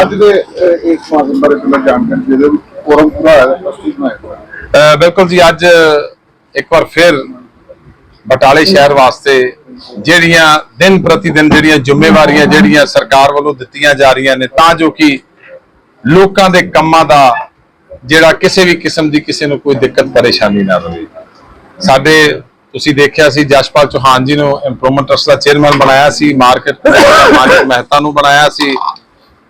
ਅੱਜ ਦੇ ਇਸ ਸਮਾਗਮ ਬਾਰੇ ਪਹਿਲਾਂ ਜਾਣਕਾਰੀ ਦੇ ਦਿਓ ਫੋਰਮ ਪੂਰਾ ਹੋਇਆ ਟਰਸਟੀ ਬਣਾਇਆ ਬਿਲਕੁਲ ਜੀ, ਅੱਜ ਇੱਕ ਵਾਰ ਫਿਰ ਬਟਾਲੇ ਸ਼ਹਿਰ ਵਾਸਤੇ ਜਿਹੜੀਆਂ ਦਿਨ ਪ੍ਰਤੀ ਦਿਨ ਜਿਹੜੀਆਂ ਜ਼ਿੰਮੇਵਾਰੀਆਂ ਜਿਹੜੀਆਂ ਸਰਕਾਰ ਵੱਲੋਂ ਦਿੱਤੀਆਂ ਜਾ ਰਹੀਆਂ ਨੇ, ਤਾਂ ਜੋ ਕਿ ਲੋਕਾਂ ਦੇ ਕੰਮਾਂ ਦਾ ਜਿਹੜਾ ਕਿਸੇ ਵੀ ਕਿਸਮ ਦੀ ਕਿਸੇ ਨੂੰ ਕੋਈ ਦਿੱਕਤ, ਪਰੇਸ਼ਾਨੀ ਨਾ ਰਹੇ ਸਾਡੇ, ਤੁਸੀਂ ਦੇਖਿਆ ਸੀ, ਜਸ਼ਪਾਲ ਚੌਹਾਨ ਜੀ ਨੂੰ ਇੰਪਰੂਵਮੈਂਟ ਟਰਸਟ ਦਾ ਚੇਅਰਮੈਨ ਬਣਾਇਆ ਸੀ, ਮਾਰਕੀਟ ਮਾਨਕ ਮਹਿਤਾ ਨੂੰ ਬਣਾਇਆ ਸੀ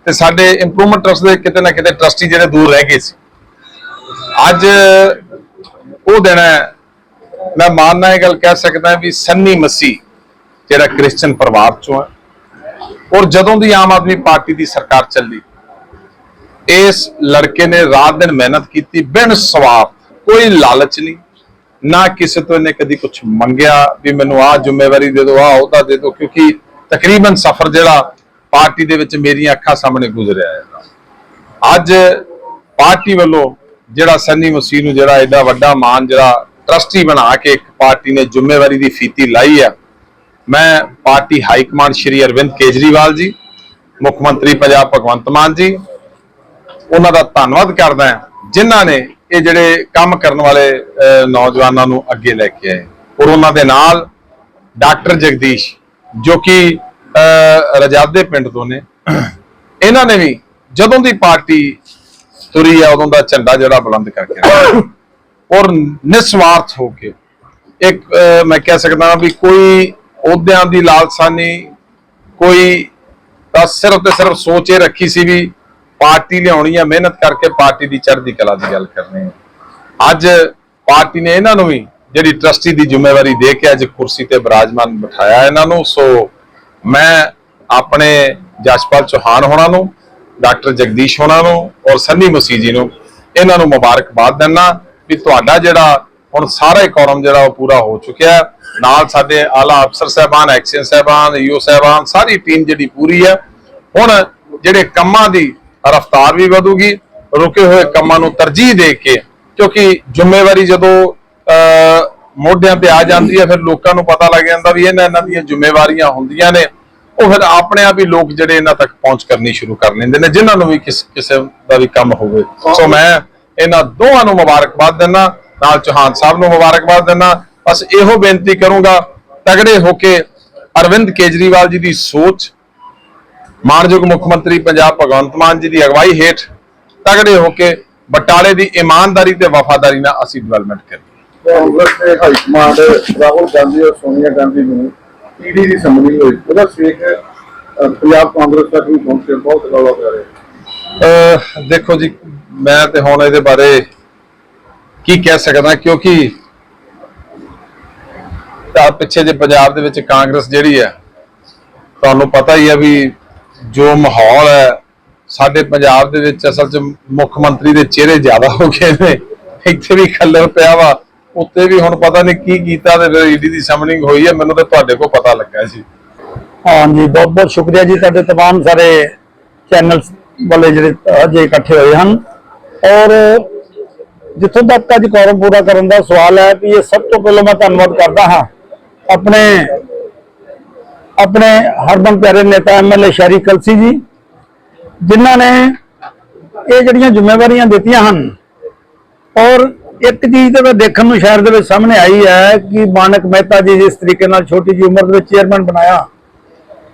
ਤੇ ਸਾਡੇ ਇੰਪਰੂਵਮੈਂਟ ਟਰਸਟ ਦੇ ਕਿਤੇ ਨਾ ਕਿਤੇ ਟਰਸਟੀ ਜਿਹੜੇ ਦੂਰ ਰਹਿ ਗਏ ਸੀ। ਅੱਜ ਉਹ ਦਿਨ ਹੈ, ਮੈਂ ਮਾਨਨਾ ਇਹ ਗੱਲ ਕਹਿ ਸਕਦਾ ਵੀ ਸੰਨੀ ਮਸੀਹ ਜਿਹੜਾ ਕ੍ਰਿਸਚੀਅਨ ਪਰਿਵਾਰ ਚੋਂ ਹੈ, ਔਰ ਜਦੋਂ ਦੀ ਆਮ ਆਦਮੀ ਪਾਰਟੀ ਦੀ ਸਰਕਾਰ ਚੱਲੀ, ਇਸ ਲੜਕੇ ਨੇ ਰਾਤ ਦਿਨ ਮਿਹਨਤ ਕੀਤੀ, ਬਿਨ ਸਵਾਰਥ, ਕੋਈ ਲਾਲਚ ਨਹੀਂ, ਨਾ ਕਿਸੇ ਤੋਂ ਇਹਨੇ ਕਦੀ ਕੁਝ ਮੰਗਿਆ ਵੀ ਮੈਨੂੰ ਆਹ ਜ਼ਿੰਮੇਵਾਰੀ ਦੇ ਦਿਓ, ਆਹ ਉਹਦਾ ਦੇ ਦਿਓ, ਕਿਉਂਕਿ ਤਕਰੀਬਨ ਸਫ਼ਰ ਜਿਹੜਾ ਪਾਰਟੀ ਦੇ ਵਿੱਚ ਮੇਰੀਆਂ ਅੱਖਾਂ ਸਾਹਮਣੇ ਗੁਜ਼ਰਿਆ ਹੈ। ਅੱਜ ਪਾਰਟੀ ਵੱਲੋਂ ਜਿਹੜਾ ਸੰਨੀ ਮਸੀਹ ਨੂੰ ਜਿਹੜਾ ਐਡਾ ਵੱਡਾ ਮਾਨ ਜਿਹੜਾ ਟਰਸਟੀ ਬਣਾ ਕੇ ਇੱਕ ਪਾਰਟੀ ਨੇ ਜ਼ਿੰਮੇਵਾਰੀ ਦੀ ਫੀਤੀ ਲਾਈ ਹੈ ਮੈਂ party high command Shri Arvind Kejriwal ji, ਮੁੱਖ ਮੰਤਰੀ ਪੰਜਾਬ ਭਗਵੰਤ ਮਾਨ ਜੀ, ਉਹਨਾਂ ਦਾ ਧੰਨਵਾਦ ਕਰਦਾ ਹਾਂ, ਜਿਨ੍ਹਾਂ ਨੇ ਇਹ ਜਿਹੜੇ ਕੰਮ ਕਰਨ ਵਾਲੇ ਨੌਜਵਾਨਾਂ ਨੂੰ ਅੱਗੇ ਲੈ ਕੇ ਆਏ। ਔਰ ਉਹਨਾਂ ਦੇ ਨਾਲ ਡਾਕਟਰ ਜਗਦੀਸ਼, ਜੋ ਕਿ ਰਜਾਦੇ ਪਿੰਡ ਤੋਂ ਨੇ। ਇਹਨਾਂ ਨੇ ਵੀ ਜਦੋਂ ਦੀ ਪਾਰਟੀ ਤੁਰੀ ਆ, ਉਦੋਂ ਦਾ ਝੰਡਾ ਜਿਹੜਾ ਬੁਲੰਦ ਕਰਕੇ ਔਰ ਨਿਸਵਾਰਥ ਹੋ ਕੇ ਇੱਕ ਮੈਂ ਕਹਿ ਸਕਦਾ ਵੀ ਕੋਈ ਅਹੁਦਿਆਂ ਦੀ ਲਾਲਸਾ ਨਹੀਂ ਕੋਈ ਤਾਂ ਸਿਰਫ ਤੇ ਸਿਰਫ ਸੋਚ ਇਹ ਰੱਖੀ ਸੀ ਵੀ ਪਾਰਟੀ ਲਿਆਉਣੀ ਆ, ਮਿਹਨਤ ਕਰਕੇ ਪਾਰਟੀ ਦੀ ਚੜ੍ਹਦੀ ਕਲਾ ਦੀ ਗੱਲ ਕਰਨੀ ਹੈ ਅੱਜ ਪਾਰਟੀ ਨੇ ਇਹਨਾਂ ਨੂੰ ਵੀ ਜਿਹੜੀ ਟਰਸਟੀ ਦੀ ਜ਼ਿੰਮੇਵਾਰੀ ਦੇ ਕੇ ਅੱਜ ਕੁਰਸੀ ਤੇ ਬਿਰਾਜਮਾਨ ਬਿਠਾਇਆ ਇਹਨਾਂ ਨੂੰ, ਸੋ ਮੈਂ ਆਪਣੇ ਜਸਪਾਲ ਚੌਹਾਨ ਹੋਣਾ ਨੂੰ, ਡਾਕਟਰ ਜਗਦੀਸ਼ ਹੋਣਾ ਨੂੰ ਔਰ ਸੰਨੀ ਮਸੀਹ ਜੀ ਨੂੰ ਇਹਨਾਂ ਨੂੰ ਮੁਬਾਰਕਬਾਦ ਦਿੰਦਾ ਵੀ ਤੁਹਾਡਾ ਜਿਹੜਾ ਹੁਣ ਸਾਰਾ ਹੀ ਕੌਰਮ ਜਿਹੜਾ ਉਹ ਪੂਰਾ ਹੋ ਚੁੱਕਿਆ ਨਾਲ ਸਾਡੇ ਆਲਾ ਅਫਸਰ ਸਾਹਿਬਾਨ ਐਕਸ਼ਨ ਸਾਹਿਬਾਨ, ਈਓ ਸਾਹਿਬਾਨ, ਸਾਰੀ ਟੀਮ ਜਿਹੜੀ ਪੂਰੀ ਹੈ। ਹੁਣ ਜਿਹੜੇ ਕੰਮਾਂ ਦੀ ਰਫ਼ਤਾਰ ਵੀ ਵਧੂਗੀ, ਰੁਕੇ ਹੋਏ ਕੰਮਾਂ ਨੂੰ ਤਰਜੀਹ ਦੇ ਕੇ, ਕਿਉਂਕਿ ਜ਼ਿੰਮੇਵਾਰੀ ਜਦੋਂ ਮੋਢਿਆਂ ਤੇ ਆ ਜਾਂਦੀ ਹੈ, ਫਿਰ ਲੋਕਾਂ ਨੂੰ ਪਤਾ ਲੱਗ ਜਾਂਦਾ ਵੀ ਇਹਨਾਂ ਇਹਨਾਂ ਦੀਆਂ ਜ਼ਿੰਮੇਵਾਰੀਆਂ ਹੁੰਦੀਆਂ ਨੇ। ਉਹ ਫਿਰ ਆਪਣੇ ਆਪ ਹੀ ਲੋਕ ਜਿਹੜੇ ਇਹਨਾਂ ਤੱਕ ਪਹੁੰਚ ਕਰਨੀ ਸ਼ੁਰੂ ਕਰ ਲੈਂਦੇ ਨੇ, ਜਿਨ੍ਹਾਂ ਨੂੰ ਵੀ ਕਿਸੇ ਦਾ ਵੀ ਕੰਮ ਹੋਵੇ। ਸੋ ਮੈਂ ਇਹਨਾਂ ਦੋਵਾਂ ਨੂੰ ਮੁਬਾਰਕਬਾਦ ਦਿੰਦਾ ਨਾਲ ਚੌਹਾਨ ਸਾਹਿਬ ਨੂੰ ਮੁਬਾਰਕਬਾਦ ਦਿੰਦਾ। ਬਸ ਇਹੋ ਬੇਨਤੀ ਕਰੂੰਗਾ, ਤਗੜੇ ਹੋ ਕੇ ਅਰਵਿੰਦ ਕੇਜਰੀਵਾਲ ਜੀ ਦੀ ਸੋਚ, ਮਾਨਯੋਗ ਮੁੱਖ ਮੰਤਰੀ ਪੰਜਾਬ ਭਗਵੰਤ ਮਾਨ ਜੀ ਦੀ ਅਗਵਾਈ ਹੇਠ, ਤਗੜੇ ਹੋ ਕੇ ਬਟਾਲੇ ਦੀ ਇਮਾਨਦਾਰੀ ਤੇ ਵਫਾਦਾਰੀ ਨਾਲ ਅਸੀਂ ਡਿਵੈਲਪਮੈਂਟ ਕਰੀਏ। ਕਾਂਗਰਸ ਦੇ ਹਾਈ ਕਮਾਂਡ ਰਾਹੁਲ ਗਾਂਧੀ ਔਰ ਸੋਨੀਆ ਗਾਂਧੀ ਨੂੰ ਈਡੀ ਦੀ ਸੰਮਣੀ ਹੋਈ। ਉਹਦਾ ਸੇਖ ਪੰਜਾਬ ਕਾਂਗਰਸ ਤੱਕ ਵੀ ਪਹੁੰਚੇ ਬਹੁਤ ਰੌਲਾ ਪੈ ਰਿਹਾ। ਦੇਖੋ ਜੀ, ਮੈਂ ਤੇ ਹੁਣ ਇਹਦੇ ਬਾਰੇ ਕੀ ਕਹਿ ਸਕਦਾ, ਕਿਉਂਕਿ ਤਾਂ ਪਿੱਛੇ ਜੇ ਪੰਜਾਬ ਦੇ ਵਿੱਚ ਕਾਂਗਰਸ ਜਿਹੜੀ ਹੈ, ਤੁਹਾਨੂੰ ਪਤਾ ਹੀ ਹੈ ਵੀ ਜੋ ਮਾਹੌਲ ਹੈ, ਸਾਡੇ ਪੰਜਾਬ ਦੇ ਵਿੱਚ ਅਸਲ 'ਚ ਮੁੱਖ ਮੰਤਰੀ ਦੇ ਚਿਹਰੇ ਜ਼ਿਆਦਾ ਹੋ ਗਏ ਨੇ। ਇੱਥੇ ਵੀ ਖੱਲਰ ਪਿਆ ਵਾ। ਉੱਤੇ ਵੀ ਹੁਣ ਪਤਾ ਨਹੀਂ ਕੀ ਕੀਤਾ ਤੇ ਫਿਰ ਈਡੀ ਦੀ ਸਮਨਿੰਗ ਹੋਈ ਹੈ ਮੈਨੂੰ ਤਾਂ ਤੁਹਾਡੇ ਕੋਲ ਪਤਾ ਲੱਗਾ ਸੀ ਹਾਂਜੀ ਬਹੁਤ ਬਹੁਤ ਸ਼ੁਕਰੀਆ ਜੀ ਤੁਹਾਡੇ तमाम ਸਾਰੇ ਚੈਨਲ ਵਾਲੇ ਜਿਹੜੇ ਅੱਜ ਇਕੱਠੇ ਹੋਏ ਹਨ ਔਰ ਜਿੱਥੋਂ ਤੱਕ ਅੱਜ ਕੌਰਮ ਪੂਰਾ ਕਰਨ ਦਾ ਸਵਾਲ ਹੈ ਵੀ ਇਹ ਸਭ ਤੋਂ ਪਹਿਲਾਂ ਮੈਂ ਧੰਨਵਾਦ ਕਰਦਾ ਹਾਂ ਆਪਣੇ ਆਪਣੇ ਹਰਦਮ ਪਿਆਰੇ ਨੇਤਾ ਐਮਐਲਏ ਸ਼ਰੀ ਕਲਸੀ ਜੀ ਜਿਨ੍ਹਾਂ ਨੇ ਇਹ ਜਿਹੜੀਆਂ ਜ਼ਿੰਮੇਵਾਰੀਆਂ ਦਿੱਤੀਆਂ ਹਨ ਔਰ ਇੱਕ ਚੀਜ਼ ਤੇ ਦੇਖਣ ਨੂੰ ਸ਼ਹਿਰ ਦੇ ਵਿੱਚ ਸਾਹਮਣੇ ਆਈ ਹੈ ਕਿ ਮਾਨਕ ਮਹਿਤਾ ਜੀ ਜਿਸ ਤਰੀਕੇ ਨਾਲ ਛੋਟੀ ਜਿਹੀ ਉਮਰ ਦੇ ਵਿੱਚ ਚੇਅਰਮੈਨ ਬਣਾਇਆ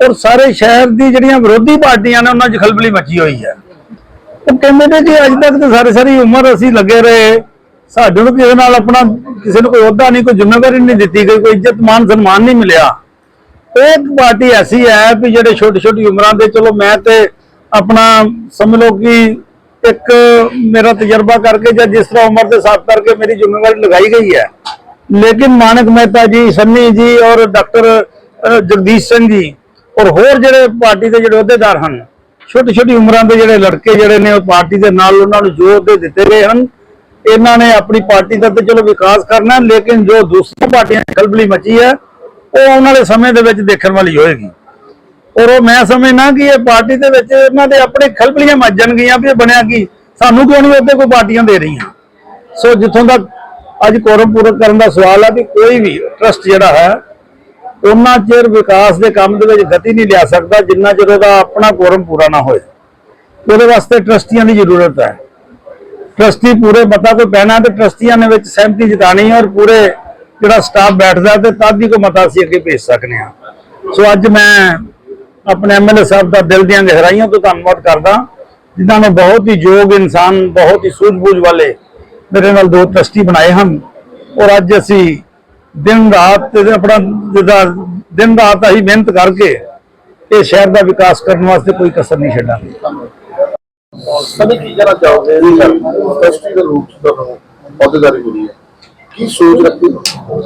ਔਰ ਸਾਰੇ ਸ਼ਹਿਰ ਦੀ ਜਿਹੜੀਆਂ ਵਿਰੋਧੀ ਪਾਰਟੀਆਂ ਨੇ ਉਹਨਾਂ 'ਚ ਖਲਬਲੀ ਮਚੀ ਹੋਈ ਹੈ। ਉਹ ਕਹਿੰਦੇ ਨੇ ਕਿ ਅੱਜ ਤੱਕ ਤਾਂ ਸਾਰੀ ਸਾਰੀ ਉਮਰ ਅਸੀਂ ਲੱਗੇ ਰਹੇ। ਸਾਡੇ ਨੂੰ ਕਿਸੇ ਨਾਲ ਆਪਣਾ ਕਿਸੇ ਨੂੰ ਕੋਈ ਅਹੁਦਾ ਨਹੀਂ, ਕੋਈ ਜ਼ਿੰਮੇਵਾਰੀ ਨਹੀਂ ਦਿੱਤੀ ਗਈ, ਕੋਈ ਇੱਜ਼ਤ, ਮਾਨ ਸਨਮਾਨ ਨਹੀਂ ਮਿਲਿਆ। ਇੱਕ ਪਾਰਟੀ ਐਸੀ ਹੈ ਵੀ ਜਿਹੜੇ ਛੋਟੀ ਛੋਟੀ ਉਮਰਾਂ ਦੇ, ਚਲੋ ਮੈਂ ਤੇ ਆਪਣਾ ਸਮਝ ਲਓ ਕਿ ਇੱਕ ਮੇਰਾ ਤਜਰਬਾ ਕਰਕੇ ਜਾਂ ਜਿਸ ਤਰ੍ਹਾਂ ਉਮਰ ਦੇ ਹਿਸਾਬ ਕਰਕੇ ਮੇਰੀ ਜ਼ਿੰਮੇਵਾਰੀ ਲਗਾਈ ਗਈ ਹੈ। ਲੇਕਿਨ ਮਾਨਕ ਮਹਿਤਾ ਜੀ, ਸੰਨੀ ਜੀ ਔਰ ਡਾਕਟਰ ਜਗਦੀਸ਼ ਸਿੰਘ ਜੀ ਔਰ ਹੋਰ ਜਿਹੜੇ ਪਾਰਟੀ ਦੇ ਜਿਹੜੇ ਅਹੁਦੇਦਾਰ ਹਨ ਛੋਟੀ ਛੋਟੀ ਉਮਰਾਂ ਦੇ ਜਿਹੜੇ ਲੜਕੇ ਜਿਹੜੇ ਨੇ ਉਹ ਪਾਰਟੀ ਦੇ ਨਾਲ ਉਹਨਾਂ ਨੂੰ ਜ਼ੋਰ ਦੇ ਦਿੱਤੇ ਗਏ ਹਨ। ਇਹਨਾਂ ਨੇ ਆਪਣੀ ਪਾਰਟੀ ਦਾ ਤੇ ਚਲੋ ਵਿਕਾਸ ਕਰਨਾ ਲੇਕਿਨ ਜੋ ਦੂਸਰੀ ਪਾਰਟੀਆਂ ਦੀ ਖਲਬਲੀ ਮਚੀ ਹੈ, ਉਹ ਆਉਣ ਵਾਲੇ ਸਮੇਂ ਦੇ ਵਿੱਚ ਦੇਖਣ ਵਾਲੀ ਹੋਏਗੀ। ਔਰ ਉਹ ਮੈਂ ਸਮਝਣਾ ਕਿ ਇਹ ਪਾਰਟੀ ਦੇ ਵਿੱਚ ਇਹਨਾਂ ਦੇ ਆਪਣੇ ਖਲਬਲੀਆਂ ਮੱਚ ਜਾਣਗੀਆਂ ਵੀ ਇਹ ਬਣਿਆ ਕੀ, ਸਾਨੂੰ ਕਿਉਂ ਨਹੀਂ ਉੱਤੇ ਕੋਈ ਪਾਰਟੀਆਂ ਦੇ ਰਹੀਆਂ। ਸੋ ਜਿੱਥੋਂ ਤੱਕ ਅੱਜ ਕੋਰਮ ਪੂਰਾ ਕਰਨ ਦਾ ਸਵਾਲ ਹੈ ਵੀ ਕੋਈ ਵੀ ਟਰਸਟ ਜਿਹੜਾ ਹੈ, ਉਹਨਾਂ ਚਿਰ ਵਿਕਾਸ ਦੇ ਕੰਮ ਦੇ ਵਿੱਚ ਗਤੀ ਨਹੀਂ ਲਿਆ ਸਕਦਾ ਜਿੰਨਾ ਚਿਰ ਉਹਦਾ ਆਪਣਾ ਕੋਰਮ ਪੂਰਾ ਨਾ ਹੋਏ। ਉਹਦੇ ਵਾਸਤੇ ਟਰਸਟੀਆਂ ਦੀ ਜ਼ਰੂਰਤ ਹੈ। ਟਰਸਟੀ ਪੂਰੇ ਮਤਾ ਕੋਈ ਪੈਣਾ ਤੇ ਟਰਸਟੀਆਂ ਨੇ ਵਿੱਚ ਸਹਿਮਤੀ ਜਤਾਣੀ ਔਰ ਪੂਰੇ ਜਿਹੜਾ ਸਟਾਫ ਬੈਠਦਾ ਤੇ ਤਦ ਹੀ ਕੋਈ ਮਤਾ ਅਸੀਂ ਅੱਗੇ ਭੇਜ ਸਕਨੇ ਆ ਸੋ ਅੱਜ ਮੈਂ ਆਪਣੇ ਐਮਐਲਏ ਸਾਹਿਬ ਦਾ ਦਿਲ ਦੀਆਂ ਗਹਿਰਾਈਆਂ ਤੋਂ ਧੰਨਵਾਦ ਕਰਦਾ ਜਿਨ੍ਹਾਂ ਨੇ ਬਹੁਤ ਹੀ ਯੋਗ ਇਨਸਾਨ ਬਹੁਤ ਹੀ ਸੂਝ-ਬੂਝ ਵਾਲੇ ਮੇਰੇ ਨਾਲ ਦੋ ਟਰਸਟੀ ਬਣਾਏ ਹਨ। ਔਰ ਅੱਜ ਅਸੀਂ ਦਿਨ ਰਾਤ ਤੇ ਆਪਣਾ ਜਿਹਦਾ ਦਿਨ ਰਾਤ ਅਸੀਂ ਮਿਹਨਤ ਕਰਕੇ ਇਹ ਸ਼ਹਿਰ ਦਾ ਵਿਕਾਸ ਕਰਨ ਵਾਸਤੇ ਕੋਈ ਕਸਰ ਨਹੀਂ ਛੱਡਾਂਗੇ ਸਭੀ ਕੀ ਕਹਿਣਾ ਚਾਹੋਗੇ? ਇੰਡਸਟਰੀ ਦੇ ਰੂਪ ਚ ਤੁਹਾਨੂੰ ਅਹੁਦੇਦਾਰੀ ਮਿਲੀ ਹੈ। ਕੀ ਸੋਚ ਰੱਖੀ?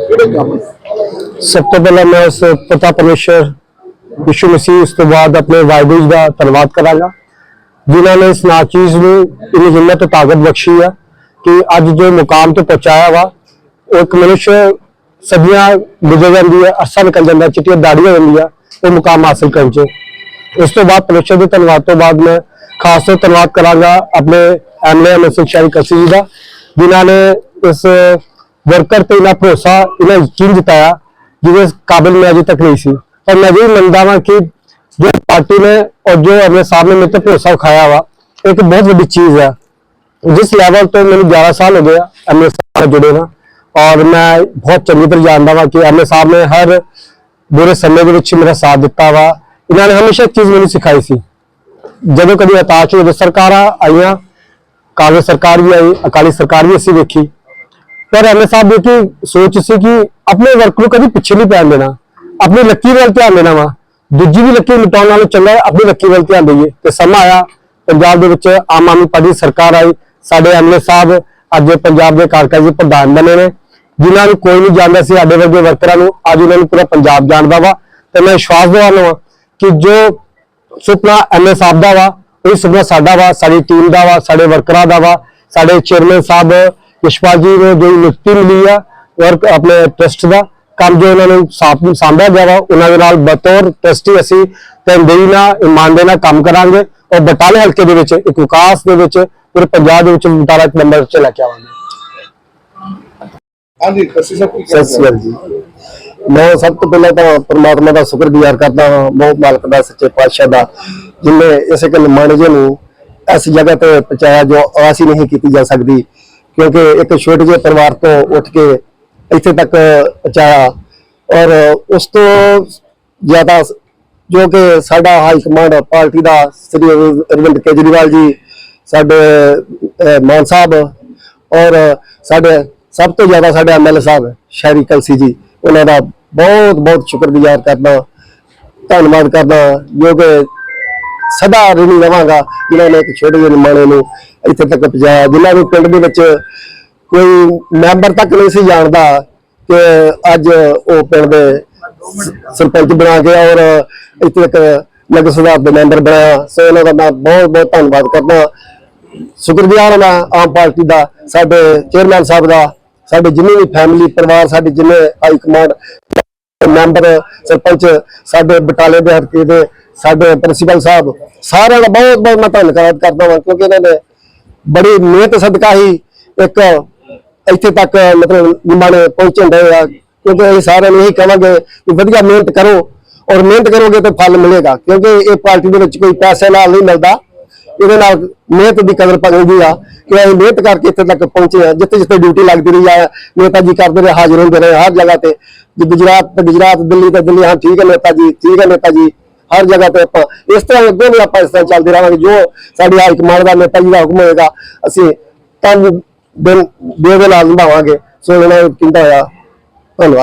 ਕਿਹੜੇ ਕੰਮ? ਸਭ ਤੋਂ ਪਹਿਲਾਂ ਮੈਂ ਉਸ ਪਤਾ ਪਰਮੇਸ਼ਰ ਯਿਸੂ ਮਸੀਹ ਉਸ ਤੋਂ ਬਾਅਦ ਆਪਣੇ ਵਾਹਿਗੁਰੂ ਜੀ ਦਾ ਧੰਨਵਾਦ ਕਰਾਂਗਾ, ਜਿਨ੍ਹਾਂ ਨੇ ਇਸ ਨਾਚੀਜ਼ ਨੂੰ ਇੰਨੀ ਹਿੰਮਤ ਤੇ ਤਾਕਤ ਬਖਸ਼ੀ ਆ ਕਿ ਅੱਜ ਜੋ ਮੁਕਾਮ ਤੇ ਪਹੁੰਚਾਇਆ ਵਾ, ਉਹ ਇੱਕ ਮਨੁੱਖ ਸਦੀਆਂ ਗੁਜ਼ਰ ਜਾਂਦੀ ਹੈ ਅਰਸਾ ਨਿਕਲ ਜਾਂਦਾ, ਚਿੱਟੀਆਂ ਦਾੜੀਆਂ ਹੋ ਜਾਂਦੀਆਂ, ਉਹ ਮੁਕਾਮ ਹਾਸਲ ਕਰਨ ਚ। ਉਸ ਤੋਂ ਬਾਅਦ ਪਰਮੇਸ਼ਰ ਦੇ ਧੰਨਵਾਦ ਤੋਂ ਬਾਅਦ ਮੈਂ ਖਾਸ ਤੌਰ ਧੰਨਵਾਦ ਕਰਾਂਗਾ ਆਪਣੇ ਐਮਐਲਏ ਅਮਰ ਸ਼ਾਹੀ ਕਸੀ ਜੀ ਦਾ, ਜਿਨ੍ਹਾਂ ਨੇ ਇਸ ਵਰਕਰ ਤੇ ਇਹਨਾਂ ਭਰੋਸਾ ਇਹਨਾਂ ਯਕੀਨ ਜਤਾਇਆ, ਜਿਹਦੇ ਕਾਬਿਲ ਮੈਂ ਅਜੇ ਤੱਕ ਨਹੀਂ ਸੀ। ਪਰ ਮੈਂ ਵੀ ਮੰਨਦਾ ਵਾਂ ਕਿ ਜੋ ਪਾਰਟੀ ਨੇ ਔਰ ਜੋ ਆਪਣੇ ਸਾਹਮਣੇ ਮੇਰੇ ਤੇ ਭਰੋਸਾ ਵਿਖਾਇਆ ਵਾ ਇਹ ਇੱਕ ਬਹੁਤ ਵੱਡੀ ਚੀਜ਼ ਹੈ ਜਿਸ ਲੈਵਲ ਤੋਂ ਮੈਨੂੰ 11 ਸਾਲ ਹੋ ਗਏ ਆ ਐਮਏ ਸਾਹਿਬ ਨਾਲ ਜੁੜੇ ਨਾ ਔਰ ਮੈਂ ਬਹੁਤ ਚੰਗੀ ਤਰ੍ਹਾਂ ਜਾਣਦਾ ਵਾਂ ਕਿ ਐਮਏ ਸਾਹਿਬ ਨੇ ਹਰ ਬੁਰੇ ਸਮੇਂ ਦੇ ਵਿੱਚ ਮੇਰਾ ਸਾਥ ਦਿੱਤਾ ਵਾ ਇਹਨਾਂ ਨੇ ਹਮੇਸ਼ਾ ਇੱਕ ਚੀਜ਼ ਮੈਨੂੰ ਸਿਖਾਈ ਸੀ ਜਦੋਂ ਕਦੀ ਹਤਾਸ਼ ਹੋਏ ਸਰਕਾਰਾਂ ਆਈਆਂ ਕਾਂਗਰਸ ਸਰਕਾਰ ਵੀ ਆਈ ਅਕਾਲੀ ਸਰਕਾਰ ਵੀ ਅਸੀਂ ਵੇਖੀ ਪਰ ਐਮਏ ਸਾਹਿਬ ਦੀ ਕੀ ਸੋਚ ਸੀ ਕਿ ਆਪਣੇ ਵਰਕ ਨੂੰ ਕਦੀ ਪਿੱਛੇ ਨਹੀਂ ਪੈਣ ਦੇਣਾ ਆਪਣੀ ਲੱਕੀ ਵੱਲ ਧਿਆਨ ਦੇਣਾ ਵਾ। ਦੂਜੀ ਵੀ ਲੱਕੀ ਮਿਟਾਉਣ ਨਾਲੋਂ ਚੰਗਾ ਹੈ, ਆਪਣੀ ਲੱਕੀ ਵੱਲ ਧਿਆਨ ਦੇਈਏ। ਤੇ ਸਮਾਂ ਆਇਆ, ਪੰਜਾਬ ਦੇ ਵਿੱਚ ਆਮ ਆਦਮੀ ਪਾਰਟੀ ਸਰਕਾਰ ਆਈ। ਸਾਡੇ ਐਮਐਲਏ ਸਾਹਿਬ ਅੱਜ ਪੰਜਾਬ ਦੇ ਕਾਰਜਕਾਰੀ ਪ੍ਰਧਾਨ ਬਣੇ ਨੇ। ਜਿਨ੍ਹਾਂ ਨੂੰ ਕੋਈ ਨਹੀਂ ਜਾਣਦਾ ਸੀ ਸਾਡੇ ਵਰਗੇ ਵਰਕਰਾਂ ਨੂੰ, ਅੱਜ ਉਹਨਾਂ ਨੂੰ ਪੂਰਾ ਪੰਜਾਬ ਜਾਣਦਾ ਵਾ। ਤੇ ਮੈਂ ਵਿਸ਼ਵਾਸ ਦਿਵਾਉਂਦਾ ਵਾਂ ਕਿ ਜੋ ਸੁਪਨਾ ਐਮਏ ਸਾਹਿਬ ਦਾ ਵਾ, ਉਹ ਸੁਪਨਾ ਸਾਡਾ ਵਾ, ਸਾਡੀ ਟੀਮ ਦਾ ਵਾ, ਸਾਡੇ ਵਰਕਰਾਂ ਦਾ ਵਾ। ਸਾਡੇ ਚੇਅਰਮੈਨ ਸਾਹਿਬ ਯਸ਼ਪਾਲ ਜੀ ਨੂੰ ਜੋ ਨਿਯੁਕਤੀ ਮਿਲੀ ਆ ਵਰਕ ਆਪਣੇ ਟਰਸਟ ਦਾ ਕੰਮ ਜੋ ਉਹਨਾਂ ਨੂੰ ਸਾਂਭ ਸਾਂਭਿਆ ਗਿਆ ਵਾ ਉਹਨਾਂ ਦੇ ਨਾਲ ਬਤੌਰ ਟਰਸਟੀ ਅਸੀਂ ਤਨਦੇਹੀ ਨਾਲ ਇਮਾਨਦਾਰੀ ਨਾਲ ਕੰਮ ਕਰਾਂਗੇ ਔਰ ਬਟਾਲੇ ਹਲਕੇ ਦੇ ਵਿੱਚ ਇੱਕ ਵਿਕਾਸ ਦੇ ਵਿੱਚ ਪੂਰੇ ਪੰਜਾਬ ਦੇ ਵਿੱਚ ਬਟਾਲਾ ਇੱਕ ਨੰਬਰ 'ਚ ਲੈ ਕੇ ਆਵਾਂਗੇ। ਹਾਂਜੀ ਕਸੀ ਸਾਹਿਬ ਕੀ ਸਤਿ ਸ਼੍ਰੀ ਅਕਾਲ ਜੀ। ਮੈਂ ਸਭ ਤੋਂ ਪਹਿਲਾਂ ਤਾਂ ਪ੍ਰਮਾਤਮਾ ਦਾ ਸ਼ੁਕਰਗੁਜ਼ਾਰ ਕਰਦਾ ਹਾਂ ਬਹੁਤ ਮਾਲਕ ਦਾ ਸੱਚੇ ਪਾਤਸ਼ਾਹ ਦਾ ਜਿਨੇ ਇਸੇ ਕਿ ਮਾਨਜੇ ਨੂੰ ਇਸ ਜਗ੍ਹਾ ਤੇ ਪਹੁੰਚਾਇਆ ਜੋ ਆਸ ਹੀ ਨਹੀਂ ਕੀਤੀ ਜਾ ਸਕਦੀ ਕਿਉਂਕਿ ਇੱਕ ਛੋਟੇ ਜਿਹੇ ਪਰਿਵਾਰ ਤੋਂ ਉੱਠ ਕੇ ਇੱਥੇ ਤੱਕ ਪਹੁੰਚਾਇਆ। ਔਰ ਉਸ ਤੋਂ ਜ਼ਿਆਦਾ ਜੋ ਕਿ ਸਾਡਾ ਹਾਈ ਕਮਾਂਡ ਪਾਰਟੀ ਦਾ ਸ੍ਰੀ ਅਰਵਿੰਦ ਕੇਜਰੀਵਾਲ ਜੀ, ਸਾਡੇ ਮਾਨ ਸਾਹਿਬ ਔਰ ਸਾਡੇ ਸਭ ਤੋਂ ਜ਼ਿਆਦਾ ਸਾਡੇ ਐਮਐਲਏ ਸਾਹਿਬ ਸ਼ਹਿਰੀ ਕਲਸੀ ਜੀ, ਉਹਨਾਂ ਦਾ ਬਹੁਤ ਬਹੁਤ ਸ਼ੁਕਰਗੁਜ਼ਾਰ ਕਰਦਾ, ਧੰਨਵਾਦ ਕਰਦਾ, ਜੋ ਕਿ ਸਦਾ ਰਿਣੀ ਰਵਾਂਗਾ, ਜਿਨ੍ਹਾਂ ਨੇ ਇੱਕ ਛੋਟੇ ਜਿਹੇ ਨਿਮਾਣੇ ਨੂੰ ਇੱਥੇ ਤੱਕ ਪਹੁੰਚਾਇਆ, ਜਿਨ੍ਹਾਂ ਨੂੰ ਪਿੰਡ ਦੇ ਵਿੱਚ ਕੋਈ ਮੈਂਬਰ ਤੱਕ ਨਹੀਂ ਸੀ ਜਾਣਦਾ ਕਿ ਅੱਜ ਉਹ ਪਿੰਡ ਦੇ ਸਰਪੰਚ ਬਣਾ ਕੇ ਔਰ ਇੱਥੇ ਤੱਕ ਨਗਰ ਸੁਧਾਰ ਦੇ ਮੈਂਬਰ ਬਣਾਇਆ ਸੋ ਇਹਨਾਂ ਦਾ ਮੈਂ ਬਹੁਤ ਬਹੁਤ ਧੰਨਵਾਦ ਕਰਦਾ। ਸ਼ੁਕਰਗੁਜ਼ਾਰ ਹਾਂ ਮੈਂ ਆਮ ਪਾਰਟੀ ਦਾ, ਸਾਡੇ ਚੇਅਰਮੈਨ ਸਾਹਿਬ ਦਾ, ਸਾਡੇ ਜਿੰਨੇ ਵੀ ਫੈਮਿਲੀ, ਪਰਿਵਾਰ, ਸਾਡੇ ਜਿੰਨੇ ਹਾਈ ਕਮਾਂਡ ਮੈਂਬਰ, ਸਰਪੰਚ, ਸਾਡੇ ਬਟਾਲੇ ਦੇ ਹਲਕੇ ਦੇ, ਸਾਡੇ ਪ੍ਰਿੰਸੀਪਲ ਸਾਹਿਬ, ਸਾਰਿਆਂ ਦਾ ਬਹੁਤ ਬਹੁਤ ਮੈਂ ਧੰਨਵਾਦ ਕਰਦਾ ਹਾਂ ਕਿਉਂਕਿ ਇਹਨਾਂ ਨੇ ਬੜੀ ਮਿਹਨਤ ਸਦਕਾ ਹੀ ਇੱਕ ਇੱਥੇ ਤੱਕ, ਮਤਲਬ, ਨਿਮਾਣੇ ਪਹੁੰਚਣ ਰਹੇ ਆ। ਕਿਉਂਕਿ ਇਹ ਸਾਰਿਆਂ ਨੂੰ ਇਹੀ ਕਹਾਂਗੇ ਕਿ ਵਧੀਆ ਮਿਹਨਤ ਕਰੋ। ਔਰ ਮਿਹਨਤ ਕਰੋਗੇ ਤਾਂ ਫਲ ਮਿਲੇਗਾ। ਕਿਉਂਕਿ ਇਹ ਪਾਰਟੀ ਦੇ ਵਿੱਚ ਕੋਈ ਪੈਸੇ ਨਾਲ ਨਹੀਂ ਮਿਲਦਾ। ਇਹਦੇ ਨਾਲ ਮਿਹਨਤ ਦੀ ਕਦਰ ਪੈਂਦੀ ਆ ਕਿ ਅਸੀਂ ਮਿਹਨਤ ਕਰਕੇ ਇੱਥੇ ਤੱਕ ਪਹੁੰਚੇ ਆ। ਜਿੱਥੇ ਜਿੱਥੇ ਡਿਊਟੀ ਲੱਗਦੀ ਰਹੀ ਆ ਨੇਤਾ ਜੀ ਕਰਦੇ ਰਹੇ, ਹਾਜ਼ਰ ਹੁੰਦੇ ਰਹੇ ਹਰ ਜਗ੍ਹਾ ਤੇ। ਗੁਜਰਾਤ ਤੇ ਗੁਜਰਾਤ, ਦਿੱਲੀ ਤੇ ਦਿੱਲੀ, ਹਾਂ, ਠੀਕ ਹੈ ਨੇਤਾ ਜੀ ਠੀਕ ਹੈ ਨੇਤਾ ਜੀ ਹਰ ਜਗ੍ਹਾ ਤੇ ਆਪਾਂ ਇਸ ਤਰ੍ਹਾਂ ਅੱਗੇ ਵੀ ਆਪਾਂ ਇਸ ਤਰ੍ਹਾਂ ਚੱਲਦੇ ਰਹਾਂਗੇ। ਜੋ ਸਾਡੀ ਹਾਈ ਕਮਾਂਡ ਦਾ ਨੇਤਾ ਜੀ ਦਾ ਹੁਕਮ ਹੋਏਗਾ, ਅਸੀਂ ਤਨ ਦਿਨ ਦੇ ਦੇ ਨਾਲ ਨਿਭਾਵਾਂਗੇ। ਸੋ ਇਹਨਾਂ ਨੂੰ ਕਹਿੰਦਾ ਹੋਇਆ। ਧੰਨਵਾਦ।